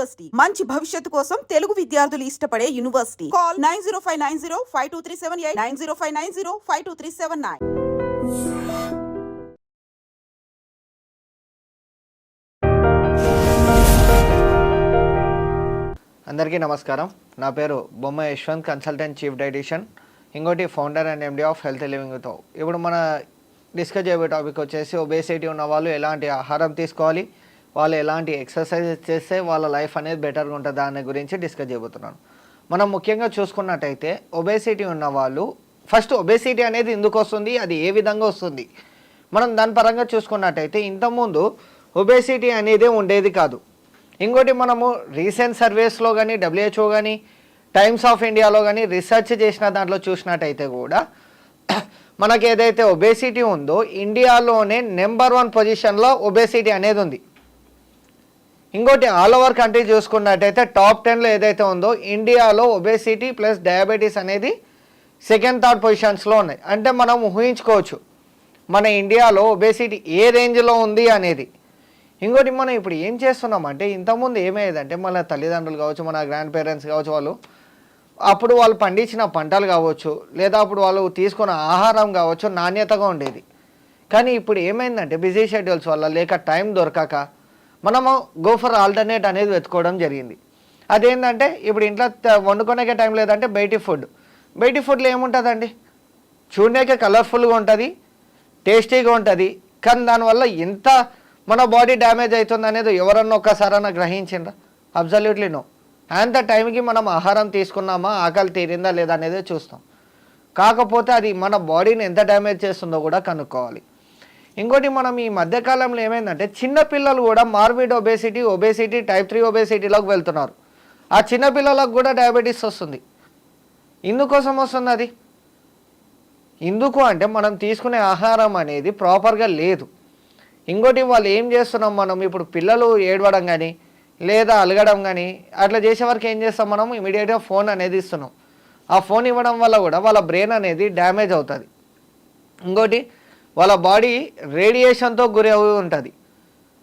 University. మంచి భవిష్యత్తు కోసం తెలుగు విద్యార్థులు ఇష్టపడే university. Call nine zero five nine zero five two three seven eight nine zero five nine zero five two three seven nine. అందరికీ నమస్కారం. నా పేరు Bomma Yashwant consultant chief dietitian ఇంకోటి founder and MD of health లివింగ్తో. ఇప్పుడు మన discuss చేయబోయే topic వచ్చేసి obesity ఉన్న వాళ్ళు ఎలాంటి ఆహారం తీసుకోవాలి వాళ్ళు ఎలాంటి ఎక్సర్సైజెస్ చేస్తే వాళ్ళ లైఫ్ అనేది బెటర్గా ఉంటుంది దాని గురించి డిస్కస్ చేయబోతున్నాను. మనం ముఖ్యంగా చూసుకున్నట్టయితే ఒబేసిటీ ఉన్న వాళ్ళు ఫస్ట్ ఒబేసిటీ అనేది ఎందుకు వస్తుంది అది ఏ విధంగా వస్తుంది? మనం దాని పరంగా చూసుకున్నట్టయితే ఇంతకుముందు ఒబేసిటీ అనేది ఉండేది కాదు. ఇంకోటి మనము రీసెంట్ సర్వేస్లో కానీ డబ్ల్యూహెచ్ఓ కానీ టైమ్స్ ఆఫ్ ఇండియాలో కానీ రీసెర్చ్ చేసిన దాంట్లో చూసినట్టయితే కూడా మనకి ఏదైతే ఒబేసిటీ ఉందో ఇండియాలోనే నెంబర్ వన్ పొజిషన్లో ఒబేసిటీ అనేది ఉంది. ఇంకోటి ఆల్ ఓవర్ కంట్రీ చూసుకున్నట్టయితే టాప్ టెన్లో ఏదైతే ఉందో ఇండియాలో ఒబేసిటీ ప్లస్ డయాబెటీస్ అనేది సెకండ్ థర్డ్ పొజిషన్స్లో ఉన్నాయి. అంటే మనం ఊహించుకోవచ్చు మన ఇండియాలో ఒబేసిటీ ఏ రేంజ్లో ఉంది అనేది. ఇంకోటి మనం ఇప్పుడు ఏం చేస్తున్నామంటే ఇంతకుముందు ఏమయ్యేదంటే మన తల్లిదండ్రులు కావచ్చు మన గ్రాండ్ పేరెంట్స్ కావచ్చు వాళ్ళు అప్పుడు వాళ్ళు పండించిన పంటలు కావచ్చు లేదా అప్పుడు వాళ్ళు తీసుకున్న ఆహారం కావచ్చు నాణ్యతగా ఉండేది. కానీ ఇప్పుడు ఏమైందంటే బిజీ షెడ్యూల్స్ వల్ల లేక టైం దొరకక మనము గో ఫర్ ఆల్టర్నేట్ అనేది వెతుకోవడం జరిగింది. అదేంటంటే ఇప్పుడు ఇంట్లో త- వండుకునేకే టైం లేదంటే బయటి ఫుడ్ బయటి ఫుడ్లో ఏముంటుందండి? చూడడానికి కలర్ఫుల్గా ఉంటుంది టేస్టీగా ఉంటుంది కానీ దానివల్ల ఎంత మన బాడీ డ్యామేజ్ అవుతుంది అనేది ఎవరన్నా ఒక్కసారన్నా గ్రహించిండ్రా? అబ్జల్యూట్లీ నో అంత టైంకి మనం ఆహారం తీసుకున్నామా ఆకలి తీరిందా లేదా అనేది చూస్తాం. కాకపోతే అది మన బాడీని ఎంత డ్యామేజ్ చేస్తుందో కూడా కనుక్కోవాలి. ఇంకోటి మనం ఈ మధ్యకాలంలో ఏమైందంటే చిన్న పిల్లలు కూడా morbid obesity obesity type three ఒబేసిటీలోకి వెళ్తున్నారు. ఆ చిన్నపిల్లలకు కూడా డయాబెటీస్ వస్తుంది. ఇందుకోసం వస్తుంది అది ఎందుకు అంటే మనం తీసుకునే ఆహారం అనేది ప్రాపర్గా లేదు. ఇంకోటి వాళ్ళు ఏం చేస్తున్నాం మనం? ఇప్పుడు పిల్లలు ఏడవడం కానీ లేదా అలగడం కానీ అట్లా చేసే వరకు ఏం చేస్తాం మనం? ఇమీడియట్గా ఫోన్ అనేది ఇస్తున్నాం. ఆ ఫోన్ ఇవ్వడం వల్ల కూడా వాళ్ళ బ్రెయిన్ అనేది డ్యామేజ్ అవుతుంది. ఇంకోటి వాళ్ళ బాడీ రేడియేషన్తో గురి అయి ఉంటుంది.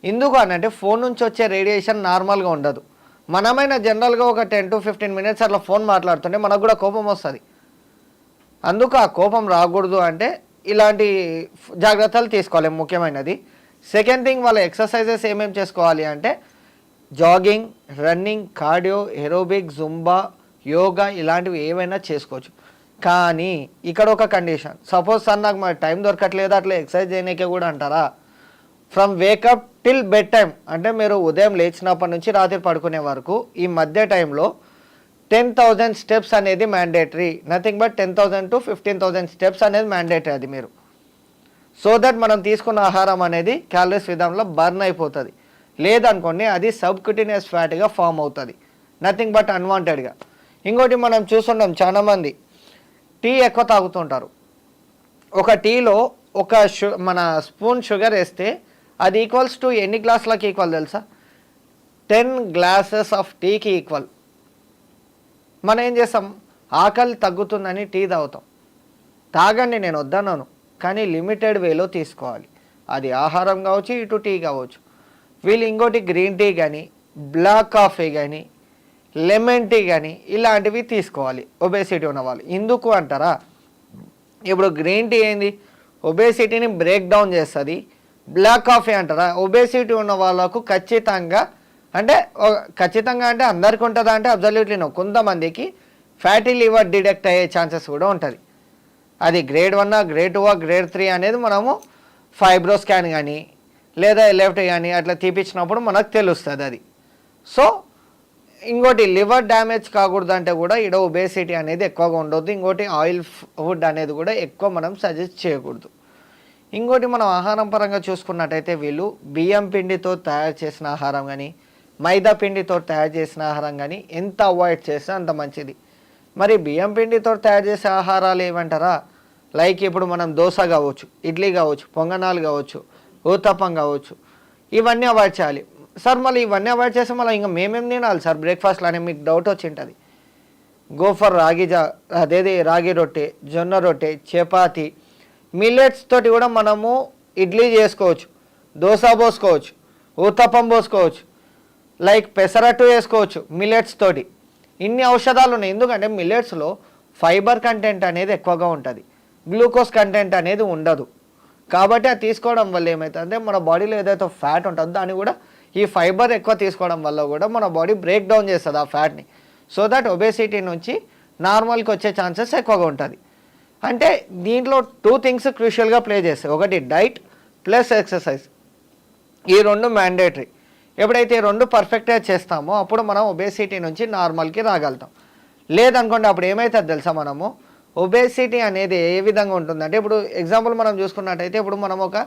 ఎందుకు అని అంటే ఫోన్ నుంచి వచ్చే రేడియేషన్ నార్మల్గా ఉండదు. మనమైనా జనరల్గా ఒక టెన్ టు ఫిఫ్టీన్ మినిట్స్ అట్లా ఫోన్ మాట్లాడుతుంటే మనకు కూడా కోపం వస్తుంది. అందుకు ఆ కోపం రాకూడదు అంటే ఇలాంటి జాగ్రత్తలు తీసుకోవాలి ముఖ్యమైనది. సెకండ్ థింగ్ వాళ్ళ ఎక్సర్సైజెస్ ఏమేమి చేసుకోవాలి అంటే jogging running cardio aerobic Zumba yoga ఇలాంటివి ఏమైనా చేసుకోవచ్చు. కానీ ఇక్కడ ఒక కండిషన్ సపోజ్ సార్ నాకు మరి టైం దొరకట్లేదు అట్లా ఎక్సర్సైజ్ చేయనీకే కూడా అంటారా? From wake up till bed time అంటే మీరు ఉదయం లేచినప్పటి నుంచి రాత్రి పడుకునే వరకు ఈ మధ్య టైంలో టెన్ థౌజండ్ స్టెప్స్ అనేది mandatory nothing but ten thousand to fifteen thousand steps అనేది మ్యాండేటరీ అది మీరు. సో దట్ మనం తీసుకున్న ఆహారం అనేది క్యాలరీస్ విధానంలో బర్న్ అయిపోతుంది. లేదనుకోండి అది సబ్క్యూటినియస్ ఫ్యాట్గా ఫామ్ అవుతుంది. నథింగ్ బట్ అన్వాంటెడ్గా ఇంకోటి మనం చూస్తుంటాం చాలామంది టీ ఎక్కువ తాగుతుంటారు. ఒక టీలో ఒక షు మన స్పూన్ షుగర్ వేస్తే అది ఈక్వల్స్ టు ఎన్ని గ్లాసులకు ఈక్వల్ తెలుసా? టెన్ గ్లాసెస్ ఆఫ్ టీకి ఈక్వల్. మనం ఏం చేస్తాం? ఆకలి తగ్గుతుందని టీ తాగుతాం. తాగండి నేను వద్దన్నాను. కానీ లిమిటెడ్ వేలో తీసుకోవాలి. అది ఆహారం కావచ్చు ఇటు టీ కావచ్చు. వీళ్ళు ఇంకోటి గ్రీన్ టీ కానీ బ్లాక్ కాఫీ కానీ లెమన్ టీ కానీ ఇలాంటివి తీసుకోవాలి. ఒబేసిటీ ఉన్నవాళ్ళు. ఎందుకు అంటారా? ఇప్పుడు గ్రీన్ టీ ఏంది? ఒబేసిటీని బ్రేక్ డౌన్ చేస్తుంది. బ్లాక్ కాఫీ అంటారా? ఒబేసిటీ ఉన్న వాళ్ళకు ఖచ్చితంగా అంటే ఖచ్చితంగా అంటే అందరికి ఉంటుందా అంటే అబ్జల్యూట్లీ నో కొంతమందికి ఫ్యాటీ లివర్ డిడెక్ట్ అయ్యే ఛాన్సెస్ కూడా ఉంటుంది. అది grade one grade two grade three అనేది మనము ఫైబ్రో స్కాన్ కానీ లేదా లెఫ్ట్ కానీ అట్లా తీపించినప్పుడు మనకు తెలుస్తుంది అది. సో ఇంకోటి లివర్ డ్యామేజ్ కాకూడదు అంటే కూడా ఇడ ఒబేసిటీ అనేది ఎక్కువగా ఉండొద్దు. ఇంకోటి ఆయిల్ ఫుడ్ అనేది కూడా ఎక్కువ మనం సజెస్ట్ చేయకూడదు. ఇంకోటి మనం ఆహారం పరంగా చూసుకున్నట్టయితే వీళ్ళు బియ్యం పిండితో తయారు చేసిన ఆహారం కానీ మైదా పిండితో తయారు చేసిన ఆహారం కానీ ఎంత అవాయిడ్ చేస్తే అంత మంచిది. మరి బియ్యం పిండితో తయారు చేసే ఆహారాలు ఏమంటారా లైక్ ఇప్పుడు మనం దోశ కావచ్చు ఇడ్లీ కావచ్చు పొంగనాలు కావచ్చు ఊతప్పం కావచ్చు ఇవన్నీ అవాయిడ్ చేయాలి. సార్ మళ్ళీ ఇవన్నీ అవాయిడ్ చేస్తే మళ్ళీ ఇంకా మేమేం తినాలి సార్? బ్రేక్ఫాస్ట్లో అనే మీకు డౌట్ వచ్చి ఉంటుంది గో ఫర్ రాగి జా అదేది రాగి రొట్టె జొన్న రొట్టె చపాతి మిల్లెట్స్ తోటి కూడా మనము ఇడ్లీ చేసుకోవచ్చు దోశ పోసుకోవచ్చు ఊతప్పం పోసుకోవచ్చు లైక్ పెసరట్టు వేసుకోవచ్చు మిల్లెట్స్ తోటి. ఇన్ని ఔషధాలు ఉన్నాయి. ఎందుకంటే మిల్లెట్స్లో ఫైబర్ కంటెంట్ అనేది ఎక్కువగా ఉంటుంది. గ్లూకోజ్ కంటెంట్ అనేది ఉండదు. కాబట్టి అది తీసుకోవడం వల్ల ఏమవుతుందంటే మన బాడీలో ఏదైతే ఫ్యాట్ ఉంటుందో దాన్ని కూడా ఈ ఫైబర్ ఎక్కువ తీసుకోవడం వల్ల కూడా మన బాడీ బ్రేక్ డౌన్ చేస్తుంది ఆ ఫ్యాట్ని సో దట్ ఒబేసిటీ నుంచి నార్మల్కి వచ్చే ఛాన్సెస్ ఎక్కువగా ఉంటుంది. అంటే దీంట్లో టూ థింగ్స్ క్రూషియల్గా ప్లే చేస్తాయి. ఒకటి డైట్ ప్లస్ ఎక్సర్సైజ్ ఈ రెండు మ్యాండేటరీ ఎప్పుడైతే ఈ రెండు పర్ఫెక్ట్గా చేస్తామో అప్పుడు మనం ఒబేసిటీ నుంచి నార్మల్కి రాగలుగుతాం. లేదనుకోండి అప్పుడు ఏమవుతుంది తెలుసా మనము? ఒబేసిటీ అనేది ఏ విధంగా ఉంటుందంటే ఇప్పుడు ఎగ్జాంపుల్ మనం చూసుకున్నట్టయితే ఇప్పుడు మనం ఒక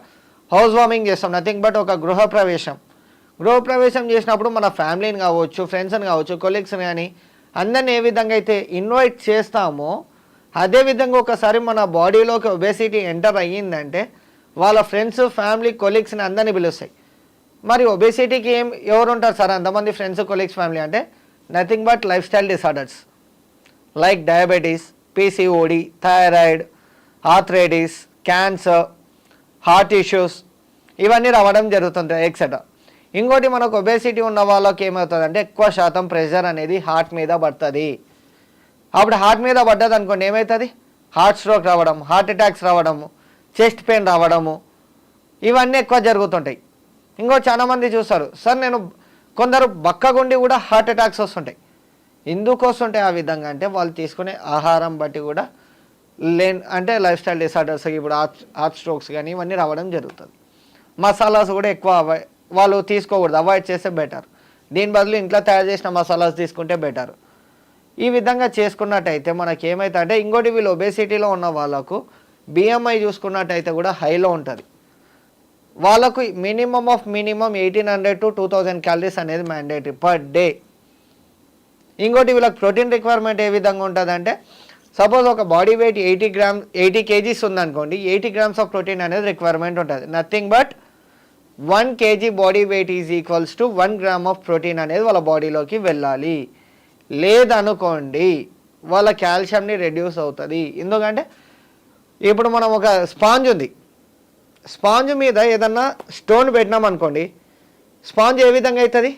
హౌస్ వార్మింగ్ చేస్తాం నథింగ్ బట్ ఒక గృహప్రవేశం. గృహప్రవేశం చేసినప్పుడు మన ఫ్యామిలీని కావచ్చు ఫ్రెండ్స్ని కావచ్చు కొలీగ్స్ని కానీ అందరిని ఏ విధంగా అయితే ఇన్వైట్ చేస్తామో అదే విధంగా ఒకసారి మన బాడీలోకి ఒబేసిటీ ఎంటర్ అయ్యిందంటే వాళ్ళ ఫ్రెండ్స్ ఫ్యామిలీ కొలీగ్స్ని అందరినీ పిలుస్తాయి. మరి ఒబేసిటీకి ఏం ఎవరు ఉంటారు సార్? అంతమంది ఫ్రెండ్స్ కొలీగ్స్ ఫ్యామిలీ అంటే nothing but lifestyle disorders like diabetes PCOD thyroid arthritis cancer heart issues ఇవన్నీ రావడం జరుగుతుంది ఎక్సెట్రా ఇంకోటి మనకు ఒబేసిటీ ఉన్న వాళ్ళకి ఏమవుతుందంటే ఎక్కువ శాతం ప్రెషర్ అనేది హార్ట్ మీద పడుతుంది. అప్పుడు హార్ట్ మీద పడ్డది అనుకోండి ఏమవుతుంది హార్ట్ స్ట్రోక్ రావడం హార్ట్ అటాక్స్ రావడము చెస్ట్ పెయిన్ రావడము ఇవన్నీ ఎక్కువ జరుగుతుంటాయి. ఇంకో చాలామంది చూస్తారు సార్ నేను కొందరు బక్కగుండి కూడా హార్ట్ అటాక్స్ వస్తుంటాయి. ఎందుకోసం ఉంటాయి ఆ విధంగా అంటే వాళ్ళు తీసుకునే ఆహారం బట్టి కూడా లేన్ అంటే లైఫ్ స్టైల్ డిసార్డర్స్ ఇప్పుడు హార్ట్ హార్ట్ స్ట్రోక్స్ కానీ ఇవన్నీ రావడం జరుగుతుంది. మసాలాస్ కూడా ఎక్కువ అవాయిడ్ వాళ్ళు తీసుకోకూడదు అవాయిడ్ చేస్తే బెటర్. దీని బదులు ఇంట్లో తయారు చేసిన మసాలాస్ తీసుకుంటే బెటర్. ఈ విధంగా చేసుకున్నట్టయితే మనకి ఏమైతే అంటే ఇంకోటి వీళ్ళు ఒబేసిటీలో ఉన్న వాళ్ళకు బిఎంఐ చూసుకున్నట్టయితే కూడా హైలో ఉంటుంది. వాళ్ళకు minimum of minimum eighteen hundred to two thousand calories అనేది మ్యాండేటరీ పర్ డే ఇంకోటి వీళ్ళకి ప్రోటీన్ రిక్వైర్మెంట్ ఏ విధంగా ఉంటుంది అంటే సపోజ్ ఒక body weight eighty gram eighty kgs ఉందనుకోండి ఎయిటీ గ్రామ్స్ ఆఫ్ ప్రోటీన్ అనేది రిక్వైర్మెంట్ ఉంటుంది. Nothing but one kg body weight is equals to one gram of protein అనేది వాళ్ళ బాడీలోకి వెళ్ళాలి. లేదనుకోండి వాళ్ళ కాల్షియంని రెడ్యూస్ అవుతుంది. ఎందుకంటే ఇప్పుడు మనం ఒక స్పాంజ్ ఉంది. స్పాంజ్ మీద ఏదన్నా స్టోన్ పెట్టినాం అనుకోండి స్పాంజ్ ఏ విధంగా అవుతుంది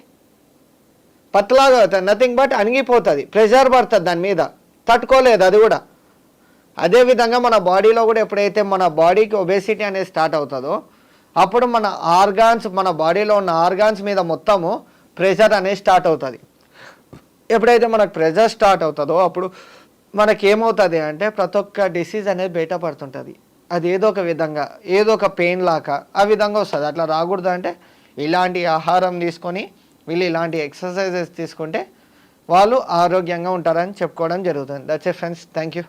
పట్లాగా అవుతుంది నథింగ్ బట్ అణిగిపోతుంది. ప్రెషర్ పడుతుంది దాని మీద. తట్టుకోలేదు అది కూడా. అదేవిధంగా మన బాడీలో కూడా ఎప్పుడైతే మన బాడీకి ఒబేసిటీ అనేది స్టార్ట్ అవుతుందో అప్పుడు మన ఆర్గాన్స్ మన బాడీలో ఉన్న ఆర్గాన్స్ మీద మొత్తము ప్రెషర్ అనేది స్టార్ట్ అవుతుంది. ఎప్పుడైతే మనకు ప్రెషర్ స్టార్ట్ అవుతుందో అప్పుడు మనకి ఏమవుతుంది అంటే ప్రతి ఒక్క డిసీజ్ అనేది బయటపడుతుంటుంది అది ఏదో ఒక విధంగా ఏదో ఒక పెయిన్ లాగా ఆ విధంగా వస్తుంది. అట్లా రాకూడదు అంటే ఇలాంటి ఆహారం తీసుకొని వీళ్ళు ఇలాంటి ఎక్సర్సైజెస్ తీసుకుంటే వాళ్ళు ఆరోగ్యంగా ఉంటారని చెప్పుకోవడం జరుగుతుంది. That's a friends thank you